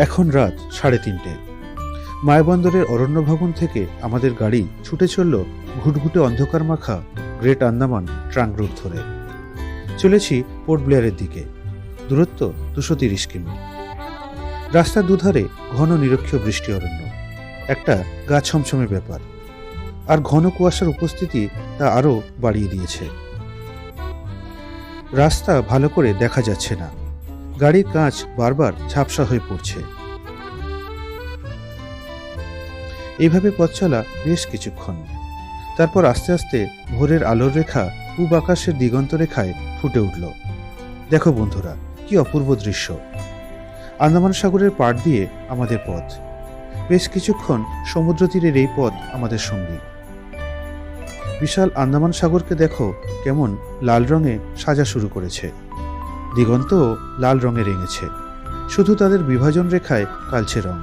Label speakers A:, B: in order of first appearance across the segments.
A: এখন রাত সাড়ে তিনটে। মায়াবন্দরের অরণ্য ভবন থেকে আমাদের গাড়ি ছুটে চলল ঘুটঘুটে অন্ধকার মাখা গ্রেট আন্দামান ট্রাঙ্ক রুট ধরে। চলেছি পোর্ট ব্লেয়ারের দিকে। দূরত্ব দুশো তিরিশ কিমি। রাস্তার দুধারে ঘন নিরক্ষীয় বৃষ্টি অরণ্য। একটা গা ছমছমে ব্যাপার। আর ঘন কুয়াশার উপস্থিতি তা আরও বাড়িয়ে দিয়েছে। রাস্তা ভালো করে দেখা যাচ্ছে না। গাড়ির কাঁচ বারবার ঝাপসা হয়ে পড়ছে। এইভাবে পথ চলা বেশ কিছুক্ষণ। তারপর আস্তে আস্তে ভোরের আলোর রেখা পূব আকাশের দিগন্ত রেখায় ফুটে উঠল। দেখো বন্ধুরা, কি অপূর্ব দৃশ্য। আন্দামান সাগরের পাড় দিয়ে আমাদের পথ। বেশ কিছুক্ষণ সমুদ্র তীরের এই পথ আমাদের সঙ্গী। বিশাল আন্দামান সাগরকে দেখো কেমন লাল রঙে সাজা শুরু করেছে। দিগন্তও লাল রঙে রেঙেছে। শুধু তাদের বিভাজন রেখায় কালচে রং।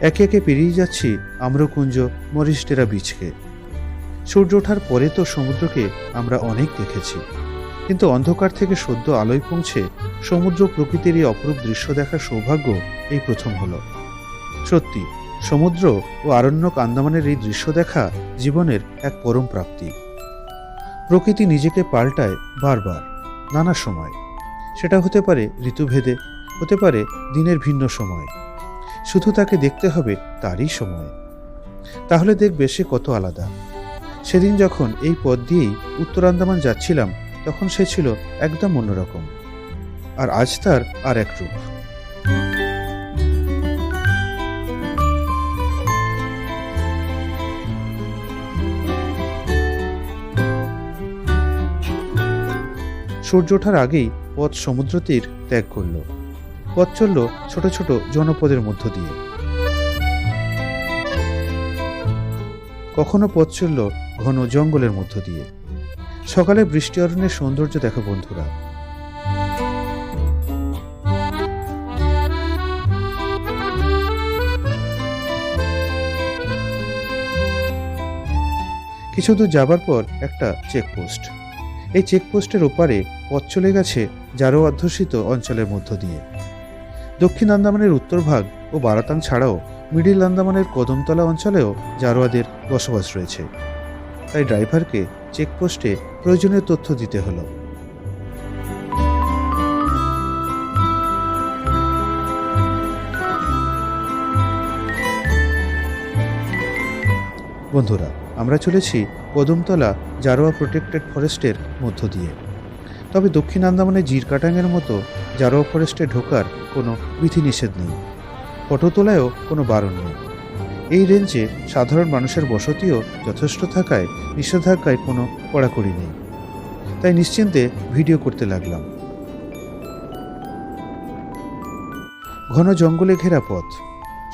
A: একে একে পেরিয়ে যাচ্ছি আম্রকুঞ্জ মরিস্টেরা বিচকে সূর্য ওঠার পরে তো সমুদ্রকে আমরা অনেক দেখেছি। কিন্তু অন্ধকার থেকে সদ্য আলোয় পৌঁছে সমুদ্র প্রকৃতির এই অপরূপ দৃশ্য দেখার সৌভাগ্য এই প্রথম হলো। সত্যি সমুদ্র ও আরণ্যক আন্দামানের এই দৃশ্য দেখা জীবনের এক পরম প্রাপ্তি। প্রকৃতি নিজেকে পাল্টায় বারবার, নানা সময়। সেটা হতে পারে ঋতুভেদে, হতে পারে দিনের ভিন্ন সময়। শুধু তাকে দেখতে হবে তারই সময়। তাহলে দেখবে সে কত আলাদা। সেদিন যখন এই পথ দিয়েই উত্তর আন্দামান যাচ্ছিলাম, তখন সে ছিল একদম অন্যরকম। আর আজ তার আর এক রূপ। সূর্য ওঠার আগেই পথ সমুদ্র তীর ত্যাগ করল। পথ চলল ছোট ছোট জনপদের মধ্য দিয়ে। কখনো পথ চলল ঘন জঙ্গলের মধ্য দিয়ে। সকালে বৃষ্টি অরণ্যের সৌন্দর্য দেখো বন্ধুরা। কিছু দূর যাবার পর একটা চেকপোস্ট এই চেকপোস্টের ওপারে পথ চলে গেছে জারো অধ্যুষিত অঞ্চলের মধ্য দিয়ে। দক্ষিণ আন্দামানের উত্তর ভাগ ও বারাতাং ছাড়াও মিডিল আন্দামানের কদমতলা অঞ্চলেও জারোয়াদের বসবাস রয়েছে। তাই ড্রাইভারকে চেকপোস্টে প্রয়োজনীয় তথ্য দিতে হলো। বন্ধুরা আমরা চলেছি কদমতলা জারোয়া প্রোটেক্টেড ফরেস্টের মধ্য দিয়ে। তবে দক্ষিণ আন্দামানের জিরকাটাংয়ের মতো জারোয়া ফরেস্টে ঢোকার কোনো বিধিনিষেধ নেই। ফটো তোলায়ও কোনো বারণ নেই। এই রেঞ্জে সাধারণ মানুষের বসতিও যথেষ্ট থাকায় নিষেধাজ্ঞায় কোনো কড়াকড়ি নেই। তাই নিশ্চিন্তে ভিডিও করতে লাগলাম। ঘন জঙ্গলে ঘেরা পথ।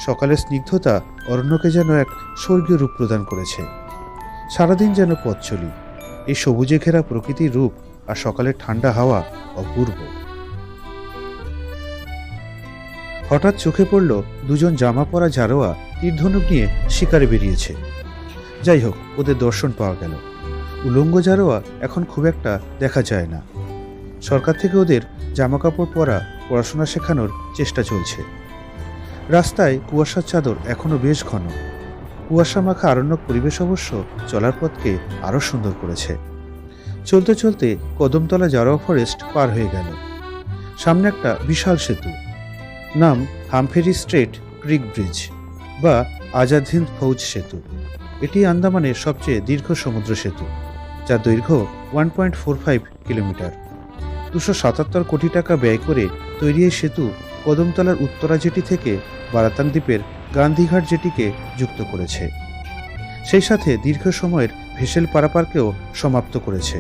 A: সকালের স্নিগ্ধতা অরণ্যকে যেন এক স্বর্গীয় রূপ প্রদান করেছে। সারাদিন যেন পথ চলি। এই সবুজে ঘেরা প্রকৃতির রূপ আর সকালের ঠান্ডা হাওয়া অপূর্ব। হঠাৎ চোখে পড়ল দুজন জামা পরা জারোয়া তীরধনুক নিয়ে শিকারে বেরিয়েছে। যাই হোক, ওদের দর্শন পাওয়া গেল। উলঙ্গ জারোয়া এখন খুব একটা দেখা যায় না। সরকার থেকে ওদের জামাকাপড় পরা পড়াশোনা শেখানোর চেষ্টা চলছে। রাস্তায় কুয়াশার চাদর এখনও বেশ ঘন। কুয়াশা মাখা আরণ্যক পরিবেশ অবশ্য চলার পথকে আরও সুন্দর করেছে। চলতে চলতে কদমতলা জারোয়া ফরেস্ট পার হয়ে গেল। সামনে একটা বিশাল সেতু, নাম হামফেরি স্ট্রেট ক্রিক ব্রিজ বা আজাদ হিন্দ ফৌজ সেতু। এটি আন্দামানের সবচেয়ে দীর্ঘ সমুদ্র সেতু, যার দৈর্ঘ্য one point four five kilometre. দুশো সাতাত্তর কোটি টাকা ব্যয় করে তৈরি সেতু কদমতলার উত্তরা জেটি থেকে বারাতান দ্বীপের গান্ধীঘাট জেটিকে যুক্ত করেছে। সেই সাথে দীর্ঘ সময়ের ভেসেল পারাপারকেও সমাপ্ত করেছে।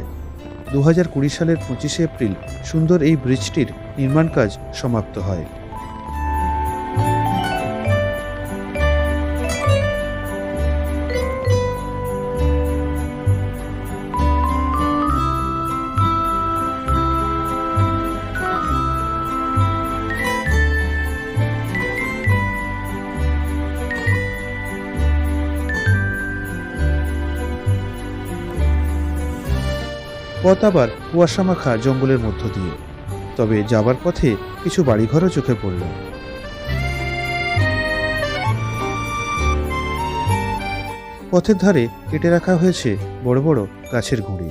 A: দু হাজার কুড়ি সালের পঁচিশে এপ্রিল সুন্দর এই ব্রিজটির নির্মাণ কাজ সমাপ্ত হয়। পথ আবার কুয়াশামাখা জঙ্গলের মধ্য দিয়ে। তবে যাবার পথে কিছু বাড়িঘরও চোখে পড়ল। পথের ধারে কেটে রাখা হয়েছে বড় বড় গাছের গুঁড়ি।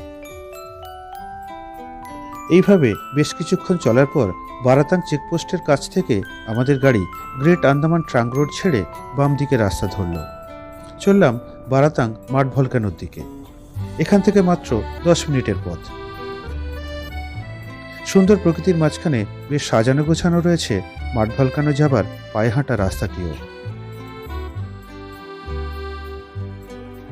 A: এইভাবে বেশ কিছুক্ষণ চলার পর বারাতাং চেকপোস্টের কাছ থেকে আমাদের গাড়ি গ্রেট আন্দামান ট্রাঙ্ক রোড ছেড়ে বাম দিকে রাস্তা ধরল। চললাম বারাতাং মাঠ ভলকানোর দিকে। এখান থেকে মাত্র দশ মিনিটের পথ। সুন্দর প্রকৃতির মাঝখানে বেশ সাজানো গোছানো রয়েছে মাঠ ভলকানো যাবার পায়ে হাঁটা রাস্তাটিও।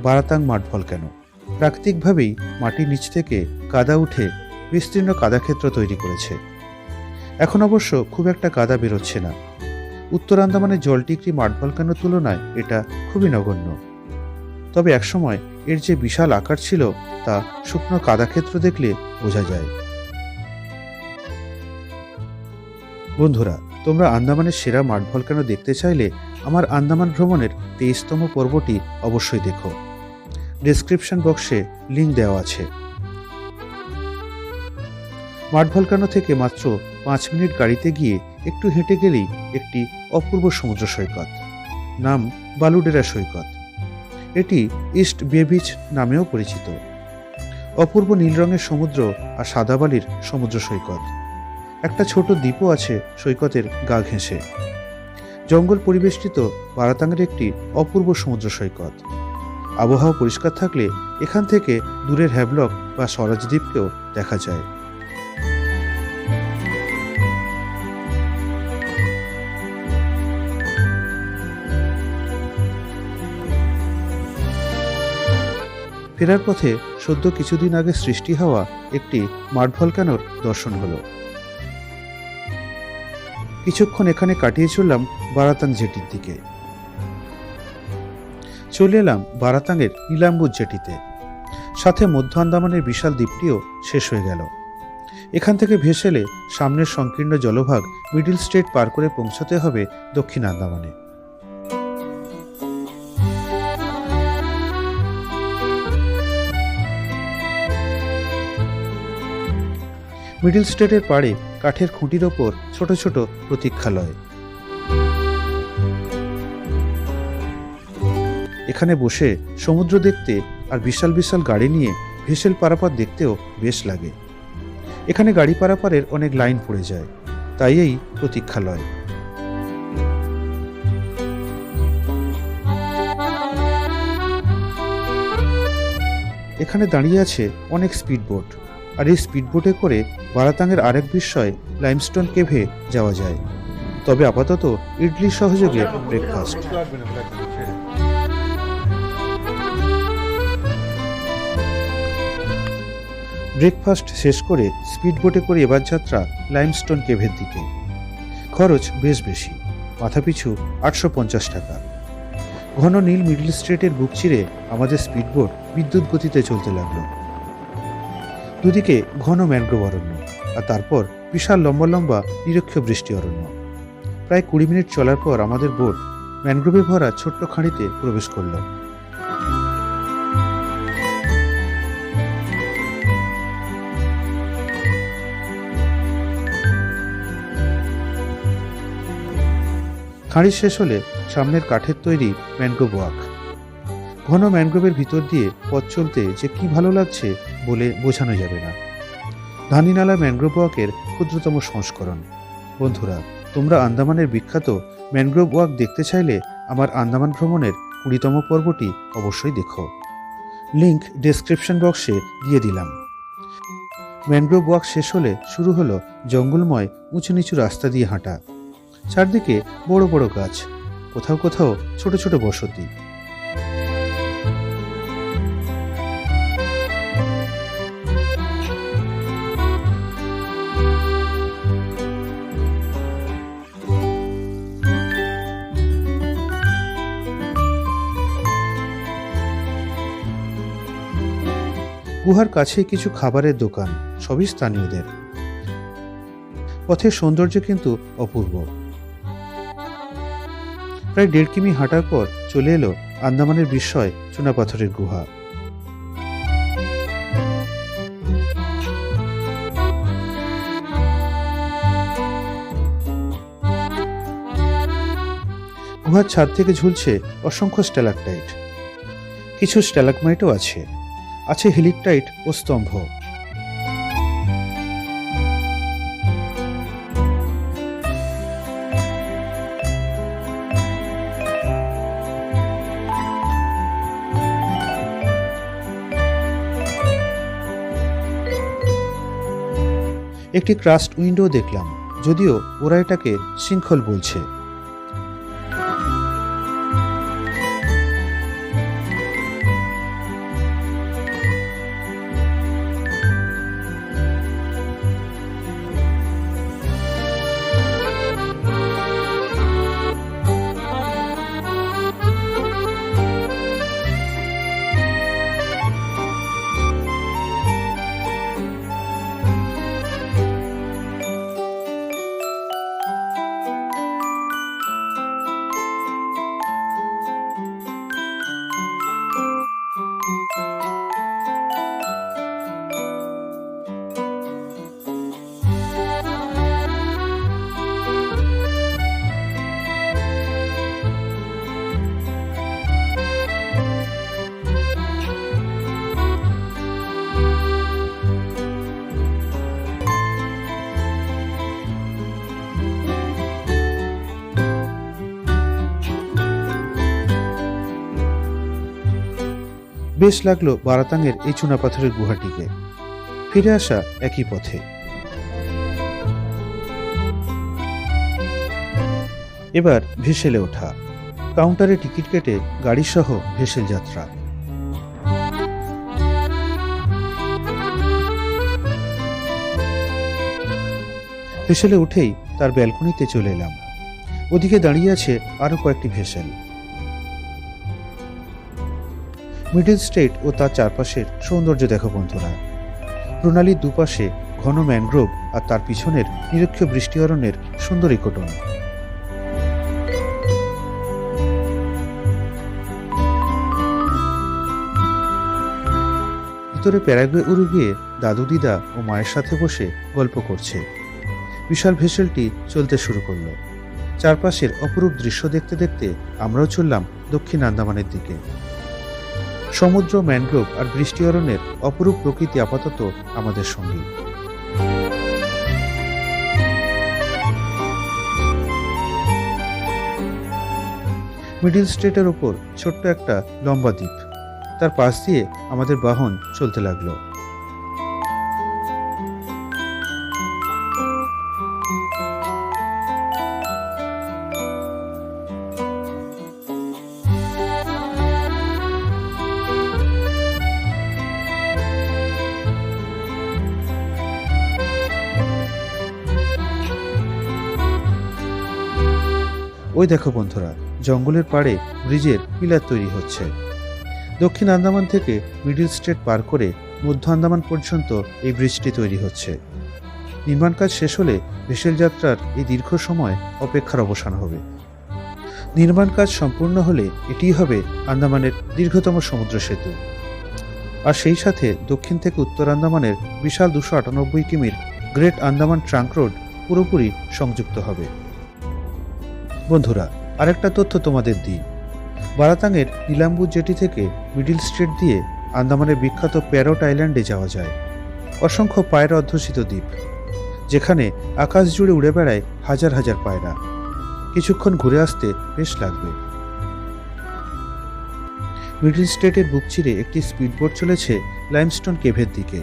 A: বারাতাং মাঠ ভলকানো। প্রাকৃতিকভাবেই মাটির নিচ থেকে কাদা উঠে বিস্তীর্ণ কাদাক্ষেত্র তৈরি করেছে। এখন অবশ্য খুব একটা কাদা বেরোচ্ছে না। উত্তর আন্দামানের জলটিকরি মাঠ ভলকানোর তুলনায় এটা খুবই নগণ্য। তবে একসময় এর যে বিশাল আকার ছিল, তা শুকনো কাদাক্ষেত্র দেখলে বোঝা যায়। বন্ধুরা, তোমরা আন্দামানের সেরা মাঠ ভলকানো দেখতে চাইলে, আমার আন্দামান ভ্রমণের তেইশতম পর্বটি অবশ্যই দেখো। ডেসক্রিপশন বক্সে লিঙ্ক দেওয়া আছে। মাঠ ভলকানো থেকে মাত্র পাঁচ মিনিট গাড়িতে গিয়ে একটু হেঁটে গেলেই একটি অপূর্ব সমুদ্র সৈকত। নাম বালুডেরা সৈকত। এটি ইস্ট বে বিচ নামেও পরিচিত। অপূর্ব নীল রঙের সমুদ্র আর সাদা বালির সমুদ্র সৈকত। একটা ছোট দ্বীপও আছে সৈকতের গা ঘেঁষে। জঙ্গল পরিবেষ্টিত বারাতাঙ্গের একটি অপূর্ব সমুদ্র সৈকত। আবহাওয়া পরিষ্কার থাকলে এখান থেকে দূরের হ্যাভলক বা স্বরাজ দ্বীপকেও দেখা যায়। ফেরার পথে সদ্য কিছুদিন আগে সৃষ্টি হওয়া একটি মাঠ ভলকানোর দর্শন হলো। কিছুক্ষণ এখানে কাটিয়ে চললাম বারাতাং জেটির দিকে। চলে এলাম বারাতাংয়ের নীলাম্বুর জেটিতে। সাথে মধ্য আন্দামানের বিশাল দ্বীপটিও শেষ হয়ে গেল। এখান থেকে ভেসেলে সামনের সংকীর্ণ জলভাগ মিডিল স্টেট পার করে পৌঁছতে হবে দক্ষিণ আন্দামানে। মিডিল স্টেটের পাড়ে কাঠের খুঁটির ওপর ছোট ছোট প্রতীক্ষালয়। এখানে বসে সমুদ্র দেখতে আর বিশাল বিশাল গাড়ি নিয়ে ভেসেল পারাপার দেখতেও বেশ লাগে। এখানে গাড়ি পারাপারের অনেক লাইন পড়ে যায়। তাই এই প্রতীক্ষালয়। এখানে দাঁড়িয়ে আছে অনেক স্পিডবোট। আর এই স্পিডবোটে করে বারাতাঙ্গের আরেক বিস্ময় লাইমস্টোন কেভে যাওয়া যায়। তবে আপাতত ইডলি সহযোগে ব্রেকফাস্ট। ব্রেকফাস্ট শেষ করে স্পিডবোটে করে এবার যাত্রা লাইমস্টোন কেভের দিকে। খরচ বেশ বেশি মাথাপিছু আটশো পঞ্চাশ টাকা। ঘন নীল মিডল স্ট্রিটের বুক চিরে আমাদের স্পিডবোট বিদ্যুৎ গতিতে চলতে লাগল। দুদিকে ঘন ম্যানগ্রোভ অরণ্য আর তারপর বিশাল লম্বা লম্বা নিরক্ষ বৃষ্টি অরণ্য। প্রায় কুড়ি মিনিট চলার পর আমাদের বোট ম্যানগ্রোভে ভরা ছোট্ট খাঁড়িতে প্রবেশ করল। খাঁড়ি শেষ হলে সামনের কাঠের তৈরি ম্যানগ্রোভ ওয়াক। ঘন ম্যানগ্রোভের ভিতর দিয়ে পথ চলতে যে কি ভালো লাগছে বলে বোঝানো যাবে না। ধানিনালা ম্যানগ্রোভ ওয়াকের ক্ষুদ্রতম সংস্করণ। বন্ধুরা, তোমরা আন্দামানের বিখ্যাত ম্যানগ্রোভ ওয়াক দেখতে চাইলে আমার আন্দামান ভ্রমণের কুড়িতম পর্বটি অবশ্যই দেখো। লিংক ডেসক্রিপশন বক্সে দিয়ে দিলাম। ম্যানগ্রোভ ওয়াক শেষ হলে শুরু হলো জঙ্গলময় উঁচু নিচু রাস্তা দিয়ে হাঁটা। চারদিকে বড় বড় গাছ, কোথাও কোথাও ছোট ছোট বসতি। গুহার কাছে কিছু খাবারের দোকান, সবই স্থানীয়দের। পথের সৌন্দর্য কিন্তু অপূর্ব। প্রায় দেড় কিমি হাঁটার পর চলে এলো আন্দামানের বিস্ময় চুনাপাথরের গুহা। গুহার ছাদ থেকে ঝুলছে অসংখ্য স্ট্যালাকটাইট কিছু স্ট্যালাকমাইটও আছে। আছে হিলিকটাইট ও স্তম্ভ। একটি ক্রাস্ট উইন্ডো দেখলাম যদিও ওরা এটাকে শৃঙ্খল বলছে। বেশ লাগল বারাতাঙের এই চুনাপাথরের গুহাটিকে ফিরে আসা একই পথে। এবার ভেসেলে ওঠা। কাউন্টারে টিকিট কেটে গাড়িসহ ভেসেল যাত্রা। ভেসেলে উঠেই তার ব্যালকনিতে চলে এলাম। ওদিকে দাঁড়িয়ে আছে আরও কয়েকটি ভেসেল। মিডল স্টেট ও তার চারপাশের সৌন্দর্য দেখো বন্ধুরা। প্রণালীর দুপাশে ঘন ম্যানগ্রোভ আর তার পিছনের নিরক্ষ বৃষ্টি অরণ্যের সুন্দর ইকোটন। ভিতরে প্যারাগুয়ে উরুগুয়ে দাদু দিদা ও মায়ের সাথে বসে গল্প করছে। বিশাল ভেসেলটি চলতে শুরু করল। চারপাশের অপরূপ দৃশ্য দেখতে দেখতে আমরাও চললাম দক্ষিণ আন্দামানের দিকে। সমুদ্র ম্যানগ্রোভ আর বৃষ্টি অরণ্যের অপরূপ প্রকৃতি আপাতত আমাদের সঙ্গী। মিডিল স্ট্রেটের ওপর ছোট্ট একটা লম্বা দ্বীপ। তার পাশ দিয়ে আমাদের বাহন চলতে লাগল। ওই দেখো বন্ধুরা, জঙ্গলের পাড়ে ব্রিজের পিলার তৈরি হচ্ছে। দক্ষিণ আন্দামান থেকে মিডিল স্টেট পার করে মধ্য আন্দামান পর্যন্ত এই ব্রিজটি তৈরি হচ্ছে। নির্মাণ কাজ শেষ হলে ভেসেল যাত্রার এই দীর্ঘ সময় অপেক্ষার অবসান হবে। নির্মাণ কাজ সম্পূর্ণ হলে এটিই হবে আন্দামানের দীর্ঘতম সমুদ্র সেতু। আর সেই সাথে দক্ষিণ থেকে উত্তর আন্দামানের বিশাল দুশো আটানব্বই কিমির গ্রেট আন্দামান ট্রাঙ্ক রোড পুরোপুরি সংযুক্ত হবে। বন্ধুরা, আরেকটা তথ্য তোমাদের দিই। বারাতাঙের নীলাম্বু জেটি থেকে মিডিল স্ট্রিট দিয়ে আন্দামানের বিখ্যাত প্যারোট আইল্যান্ডে যাওয়া যায়। অসংখ্য পায়রা অধ্যুষিত দ্বীপ, যেখানে আকাশ জুড়ে উড়ে বেড়ায় হাজার হাজার পায়রা। কিছুক্ষণ ঘুরে আসতে বেশ লাগবে। মিডিল স্টেটের বুক চিরে একটি স্পিডবোট চলেছে লাইমস্টোন কেভের দিকে।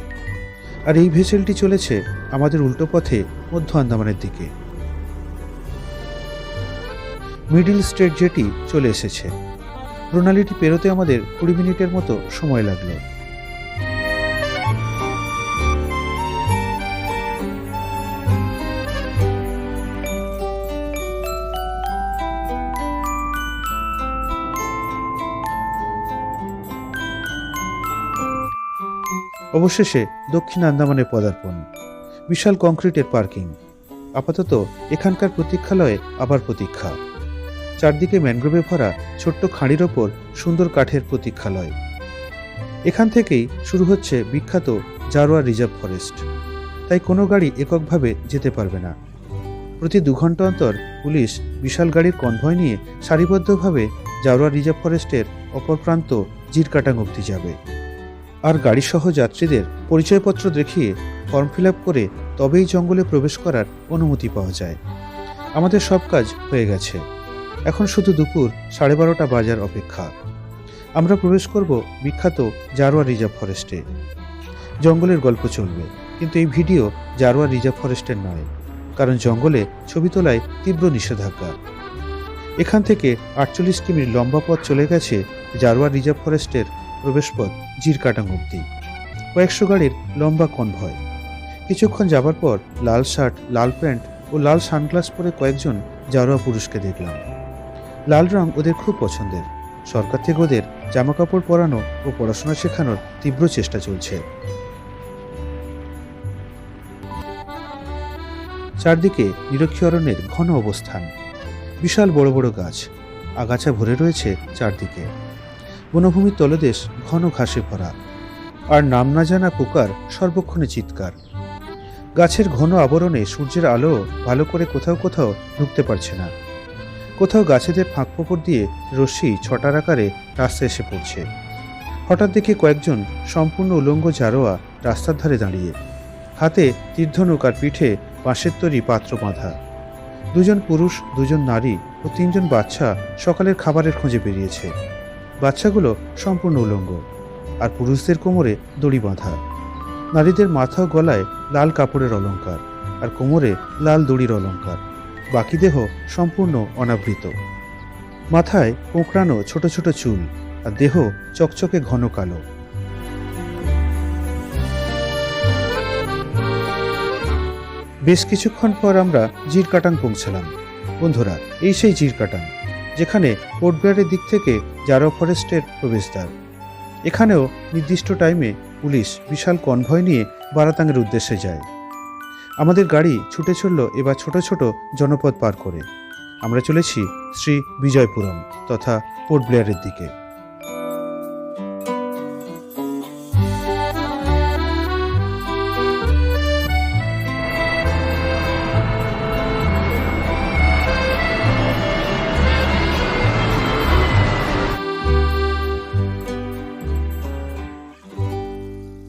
A: আর এই ভেসেলটি চলেছে আমাদের উল্টো পথে মধ্য আন্দামানের দিকে। মিডিল স্টেট জেটি চলে এসেছে। প্রণালীটি পেরোতে আমাদের কুড়ি মিনিটের মতো সময় লাগল। অবশেষে দক্ষিণ আন্দামানে পদার্পণ। বিশাল কংক্রিটের পার্কিং। আপাতত এখানকার প্রতীক্ষালয়ে আবার প্রতীক্ষা। চারদিকে ম্যানগ্রোভে ভরা ছোট্ট খাঁড়ির ওপর সুন্দর কাঠের প্রতীক্ষালয়। এখান থেকেই শুরু হচ্ছে বিখ্যাত জারোয়া রিজার্ভ ফরেস্ট। তাই কোনো গাড়ি এককভাবে যেতে পারবে না। প্রতি দু ঘণ্টা অন্তর পুলিশ বিশাল গাড়ির কনভয় নিয়ে সারিবদ্ধভাবে জারোয়া রিজার্ভ ফরেস্টের অপর প্রান্ত জিরকাটাং অবধি যাবে। আর গাড়িসহ যাত্রীদের পরিচয়পত্র দেখিয়ে ফর্ম ফিল করে তবেই জঙ্গলে প্রবেশ করার অনুমতি পাওয়া যায়। আমাদের সব কাজ হয়ে গেছে। এখন শুধু দুপুর, সাড়ে বারোটা বাজার অপেক্ষা। আমরা প্রবেশ করব বিখ্যাত জারোয়া রিজার্ভ ফরেস্টে। জঙ্গলের গল্প চলবে, কিন্তু এই ভিডিও জারোয়া রিজার্ভ ফরেস্টের নয়, কারণ জঙ্গলে ছবি তোলায় তীব্র নিষেধাজ্ঞা। এখান থেকে আটচল্লিশ কিমির লম্বা পথ চলে গেছে জারোয়া রিজার্ভ ফরেস্টের প্রবেশপথ জিরকাটাং অব্দি কয়েকশো গাড়ির লম্বা কনভয়। কিছুক্ষণ যাবার পর লাল শার্ট, লাল প্যান্ট ও লাল সানগ্লাস পরে কয়েকজন জারোয়া পুরুষকে দেখলাম। লাল রং ওদের খুব পছন্দের। সরকার থেকে ওদের জামাকাপড় পরানো ও পড়াশোনা শেখানোর তীব্র চেষ্টা চলছে। চারদিকে নিরক্ষী ঘন অবস্থান। বিশাল বড় বড় গাছ। আগাছা ভরে রয়েছে চারদিকে। বনভূমির তলদেশ ঘন ঘাসে ভরা। আর নাম না জানা পোকার সর্বক্ষণে চিৎকার। গাছের ঘন আবরণে সূর্যের আলো ভালো করে কোথাও কোথাও ঢুকতে পারছে না। কোথাও গাছেদের ফাঁক ফোকর দিয়ে রশ্মি ছটার আকারে রাস্তায় এসে পড়ছে। হঠাৎ দেখে কয়েকজন সম্পূর্ণ উলঙ্গ জারোয়া রাস্তার ধারে দাঁড়িয়ে। হাতে তীর্ধনুক আর পিঠে বাঁশের তৈরি পাত্র বাঁধা। দুজন পুরুষ, দুজন নারী ও তিনজন বাচ্চা সকালের খাবারের খোঁজে বেরিয়েছে। বাচ্চাগুলো সম্পূর্ণ উলঙ্গ আর পুরুষদের কোমরে দড়ি বাঁধা। নারীদের মাথা গলায় লাল কাপড়ের অলংকার আর কোমরে লাল দড়ির অলংকার। বাকি দেহ সম্পূর্ণ অনাবৃত। মাথায় কোঁকড়ানো ছোট ছোট চুল আর দেহ চকচকে ঘন কালো। বেশ কিছুক্ষণ পর আমরা জিরকাটাং পৌঁছলাম। বন্ধুরা, এই সেই জিরকাটাং, যেখানে পোর্টব্লেয়ারের দিক থেকে জারো ফরেস্টের প্রবেশদ্বার। এখানেও নির্দিষ্ট টাইমে পুলিশ বিশাল কনভয় নিয়ে বারাতাঙের উদ্দেশ্যে যায়। আমাদের গাড়ি ছুটে চলল এবার ছোট ছোট জনপদ পার করে। আমরা চলেছি শ্রী বিজয়পুরম তথা পোর্ট ব্লেয়ারের দিকে।